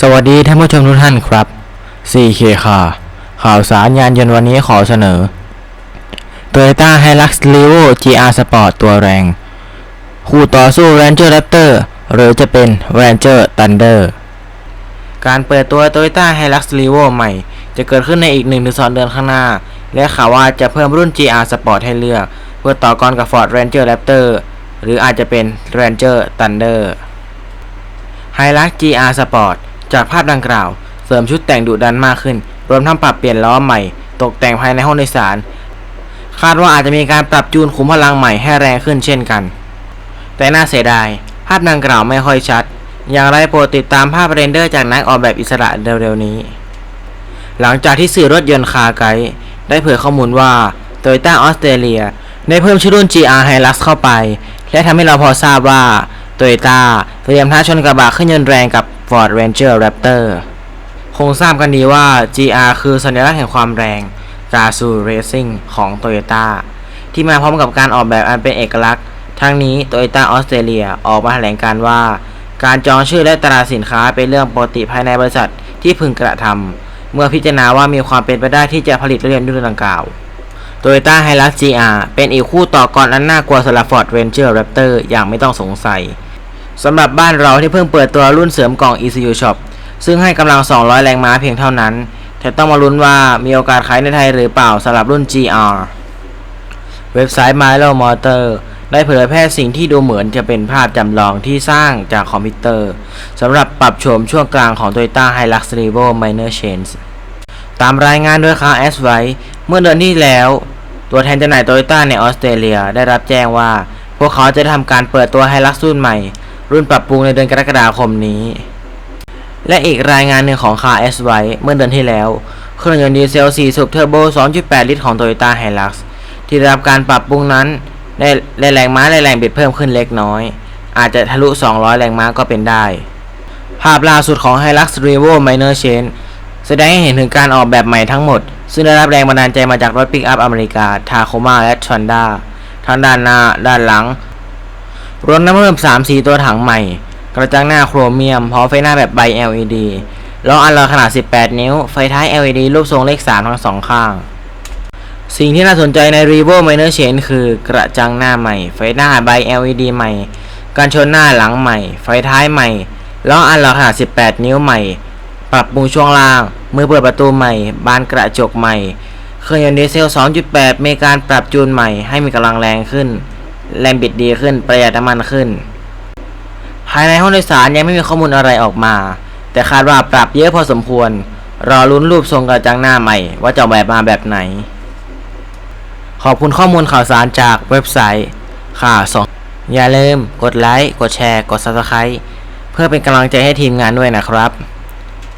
สวัสดีท่านผู้ชมทุกท่านครับ 4K ค่ะ ข่าวสารยานยนต์วันนี้ขอเสนอ Toyota Hilux Leo GR Sport ตัวแรง คู่ต่อสู้ Ranger Raptor หรือจะเป็น Ranger Thunder การเปิดตัว Toyota Hilux Leo ใหม่ จะเกิดขึ้นในอีก 1-2 เดือนข้างหน้า และข่าวว่าจะเพิ่มรุ่น GR Sport ให้เลือก เพื่อต่อกรกับ Ford Ranger Raptor หรืออาจจะเป็น Ranger Thunder Hilux GR Sport จากภาพดังกล่าว เสริมชุดแต่งดุดันมากขึ้น รวมทั้งปรับเปลี่ยนล้อใหม่ ตกแต่งภายในห้องโดยสาร คาดว่าอาจจะมีการปรับจูนขุมพลังใหม่ให้แรงขึ้นเช่นกัน แต่น่าเสียดาย ภาพดังกล่าวไม่ค่อยชัด อย่างไรโปรดติดตามภาพเรนเดอร์จากนักออกแบบอิสระเร็วๆนี้ หลังจากที่สื่อรถยนต์คาไกด์ได้เผยข้อมูลว่า Toyota ออสเตรเลียได้เพิ่มชื่อรุ่น GR Hilux เข้าไป และทำให้เราพอทราบว่า Toyota เตรียมท้าชนกระบะเครื่องยนต์แรงกับ Ford Ranger Raptor คงทราบกันดีว่า GR คือสัญลักษณ์แห่งความแรง g a z o Racing ของ Toyota ที่มาพร้อมกับการออกแบบอันเป็นเอกลักษณ์ ทั้งนี้ Toyota ออสเตรเลียออกมาแถลงการว่า การจองชื่อและตราสินค้าเป็นเรื่องปกติภายในบริษัทที่พึงกระทำเมื่อพิจารณาว่ามีความเป็นไปได้ที่จะผลิตรถยนต์รุ่นดังกล่าว Toyota Hilux GR เป็นอีกคู่ต่อกรอันน่ากลัวสำหรับ Ford Ranger Raptor อย่างไม่ต้องสงสัย สำหรับบ้านเราที่เพิ่งเปิดตัวรุ่นเสริมกล่อง ECU Shop ซึ่งให้กำลัง 200 แรงม้าเพียงเท่านั้น แต่ต้องมาลุ้นว่ามีโอกาสขายในไทยหรือเปล่าสำหรับรุ่น GR เว็บไซต์ Milo Motor ได้เผยแพร่สิ่งที่ดูเหมือนจะเป็นภาพจำลองที่สร้างจากคอมพิวเตอร์สำหรับปรับโฉมช่วงกลางของ Toyota Hilux Revo Minor Change ตามรายงานโดยคา S ไว้เมื่อเดือนที่แล้ว ตัวแทนจำหน่ายโตโยต้าในออสเตรเลียได้รับแจ้งว่า พวกเขาจะทำการเปิดตัวไฮลักซ์รุ่นใหม่ รุ่นปรับปรุงในเดือนกรกฎาคมนี้ และอีกรายงานหนึ่งของคา S ไว้เมื่อเดือนที่แล้ว เครื่องยนต์ดีเซล 4 สูบเทอร์โบ 2.8 ลิตรของ Toyota Hilux ที่ได้รับการปรับปรุงนั้นได้ได้แรงม้าและแรงบิดเพิ่มขึ้นเล็กน้อย อาจจะทะลุ 200 แรงม้าก็เป็นได้ ภาพล่าสุดของ Hilux Revo Minor Change แสดงให้เห็นถึงการออกแบบใหม่ทั้งหมด ซึ่งได้รับแรงบันดาลใจมาจากรถปิกอัพอเมริกา ทาโคมาและชอนด้าทั้งด้านหน้า ด้านหลัง รวมน้ำเพิ่ม3สีตัวถังใหม่ กระจังหน้าโครเมียม พร้อมไฟหน้าแบบใบ LED ล้ออัลลอยขนาด 18 นิ้ว ไฟท้าย LED รูปทรงเลข 3 ทั้งสองข้าง สิ่งที่น่าสนใจใน Revo Minor Change คือกระจังหน้าใหม่ ไฟหน้าใบ LED ใหม่ การชนหน้าหลังใหม่ ไฟท้ายใหม่ล้ออัลลอยขนาด 18 นิ้วใหม่ ปรับปรุงช่วงล่าง มือเปิดประตูใหม่ บานกระจกใหม่ เครื่องยนต์ดีเซล 2.8 มีการปรับจูนใหม่ให้มีกำลังแรงขึ้น แรงบิดดีขึ้น ประหยัดน้ำมันขึ้น ภายในห้องโดยสารยังไม่มีข้อมูลอะไรออกมา แต่คาดว่าปรับเยอะพอสมควร รอลุ้นรูปทรงกระจังหน้าใหม่ ว่าจะแบบมาแบบไหน ขอบคุณข้อมูลข่าวสารจากเว็บไซต์ข่าวสองอย่าลืมกดไลค์ กดแชร์ กด Subscribe เพื่อเป็นกำลังใจให้ทีมงานด้วยนะครับ